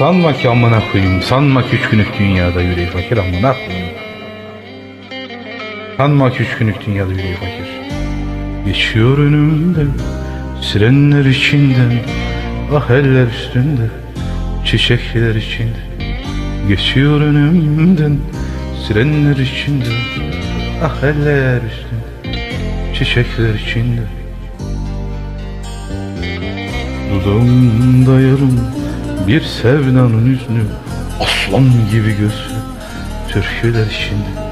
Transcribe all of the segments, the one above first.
Sanma ki amına koyayım. Sanma ki üç günlük dünyada yüreği fakir amına koyayım. Sanma ki üç günlük dünyada yüreği fakir. Geçiyor önümden sirenler içinden ah eller üstünde çiçekler içinde. Geçiyor önümden sirenler içinde ah eller üstünde çiçekler içinde. Dudağımda yarım bir sevdanın hüznü Aslan gibi gözü türküler içinde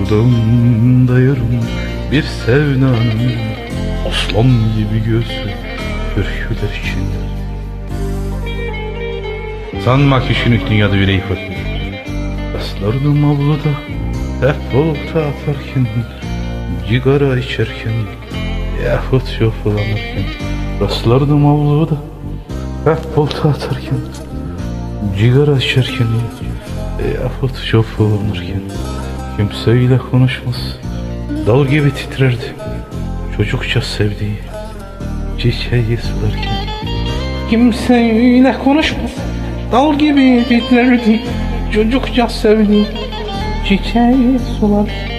Dudağımda yarım bir sevdanın Aslan gibi gözü türküler içinde Sanma ki şunuk dünyada yüreği fakir Aslardım avluda hep volta atarken Cigara içerken Yahut yofalanırken Rastlardım avluda hep volta atarken Cigara içerken Yahut yofalanırken Kimseyle konuşmaz. Dal gibi titrerdi. Çocukça sevdiği Çiçeği sularken Kimseyle konuşmaz. Dal gibi titrerdi. Çocukça sevdiği Çiçeği sularken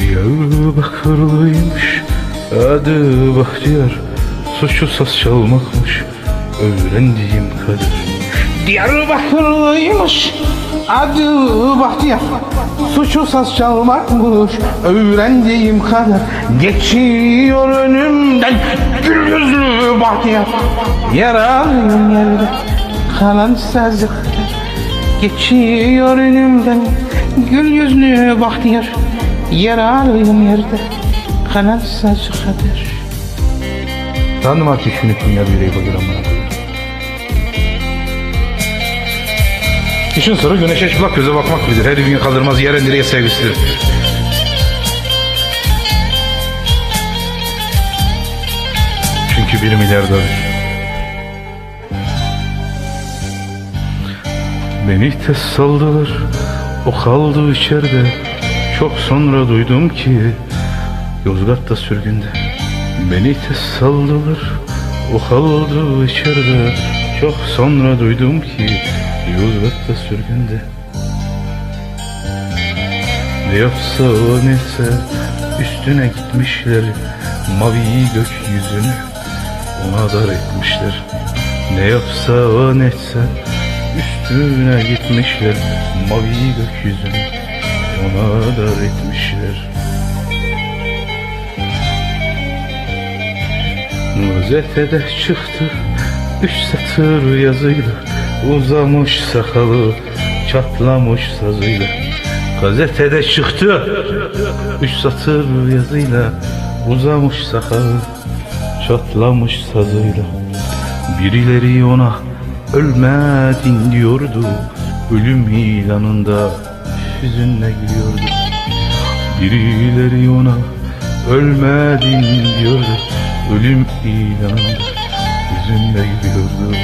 Diyarbakırlıymış adı Bahtiyar Suçu saz çalmakmış öğrendiğim kader Diyarbakırlıymış adı Bahtiyar. Suçu saz çalmakmış öğrendiğim kadar Geçiyor önümden gül yüzlü Bahtiyar. Yaralıyım yerde kalan sazı kadar Geçiyor önümden gül yüzlü Bahtiyar. Yaralıyım yerde kalan sazı kadar Tanıma ki şunu dünya yüreği bakır amına koyayım. İşin sırrı güneşe çıplak göze bakmak bilir. Her gün kaldırmaz yer direğe sevgisidir. Çünkü bir milyarder. Beni tez saldılar, o kaldı içeride. Çok sonra duydum ki Yozgat'ta sürgünde. Beni tez saldılar, o kaldı içeride. Çok sonra duydum ki Yozgat'ta sürgünde. Ne yapsa o neyse üstüne gitmişler Mavi gökyüzünü ona dar etmişler Ne yapsa o neyse üstüne gitmişler Mavi gökyüzünü ona dar etmişler Gazetede çıktı üç satır yazıyla. Uzamış sakalı çatlamış sazıyla. Gazetede çıktı üç satır yazıyla. Uzamış sakalı çatlamış sazıyla. Birileri ona ölmedin diyordu. Ölüm ilanında hüzünle gülüyordu. Birileri ona ölmedin diyordu Ölüm ilanında hüzünle gülüyordu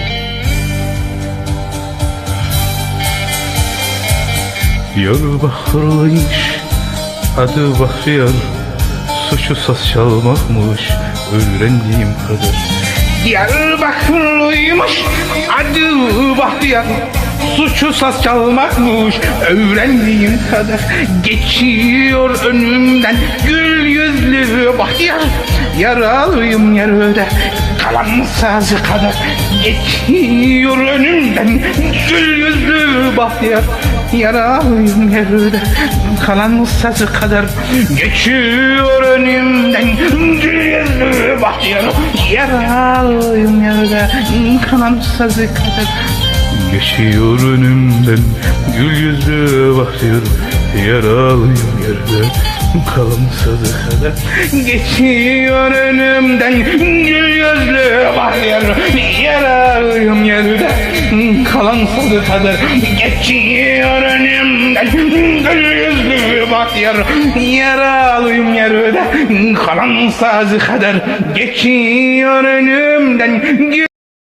Diyarbakırlıymış adı Bahtiyar. Suçu saz çalmakmış öğrendiğim kadar. Diyarbakırlıymış adı Bahtiyar Suçu saz çalmakmış öğrendiğim kadar Geçiyor önümden. Gül yüzlü Bahtiyar Yaralıyım yerde kalan sazı kadar Geçiyor önümden. Gül yüzlü Bahtiyar Yaralıyım yerde kalan sazı kadar Geçiyor önümden. Gül yüzlü Bahtiyar Yaralıyım yerde kalan sazı kadar Geçiyor önümden gül yüzlü bahtiyar Yaralıyım yerde kalan sadı kadar. Geçiyor önümden gül yüzlü bahtiyar Yaralıyım yerde kalan sadı kadar. Geçiyor önümden gül yüzlü bahtiyar Yaralıyım yerde kalan sazı kadar. Geçiyor önümden gül